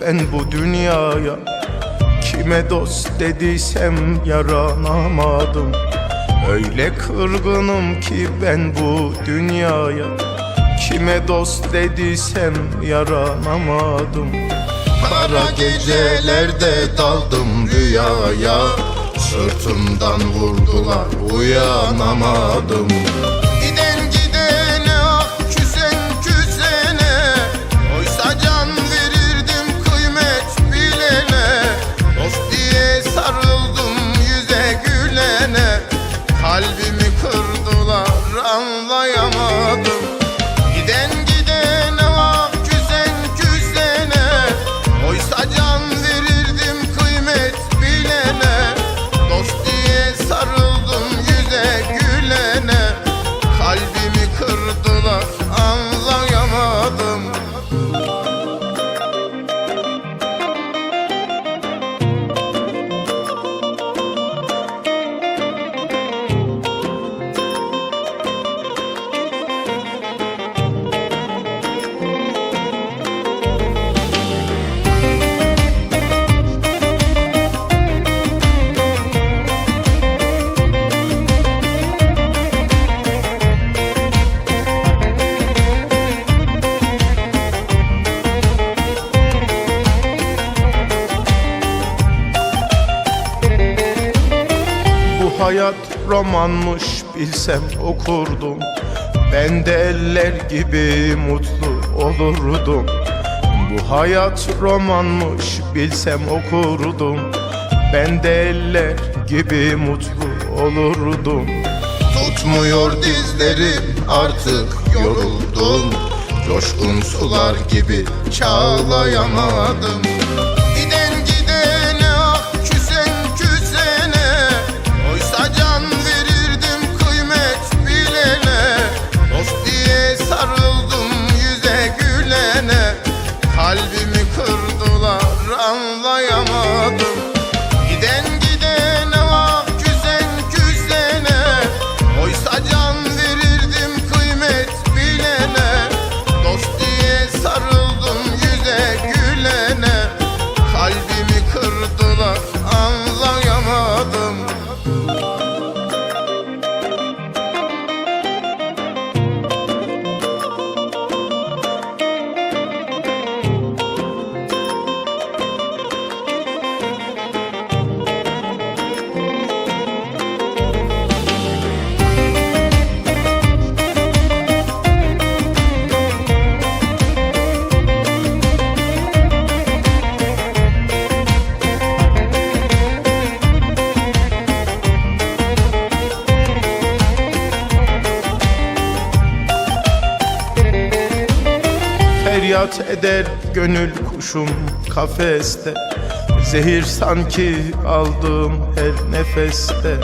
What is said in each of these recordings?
ben bu dünyaya. Kime dost dediysem yaranamadım. Öyle kırgınım ki ben bu dünyaya. Kime dost dediysem yaranamadım. Kara gecelerde daldım rüyaya. Sırtımdan vurdular uyanamadım anlayamadım hayat romanmış bilsem okurdum. Ben de eller gibi mutlu olurdum. Bu hayat romanmış bilsem okurdum. Ben de eller gibi mutlu olurdum. Tutmuyor dizlerim artık yoruldum. Coşkun sular gibi çağlayamadım kırdılar Feryat eder gönül kuşum kafeste. Zehir sanki aldığım her nefeste.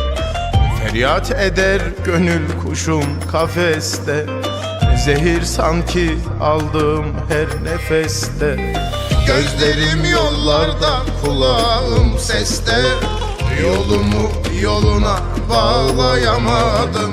Feryat eder gönül kuşum kafeste. Zehir sanki aldığım her nefeste. Gözlerim yollarda kulağım seste. Yolumu yoluna bağlayamadım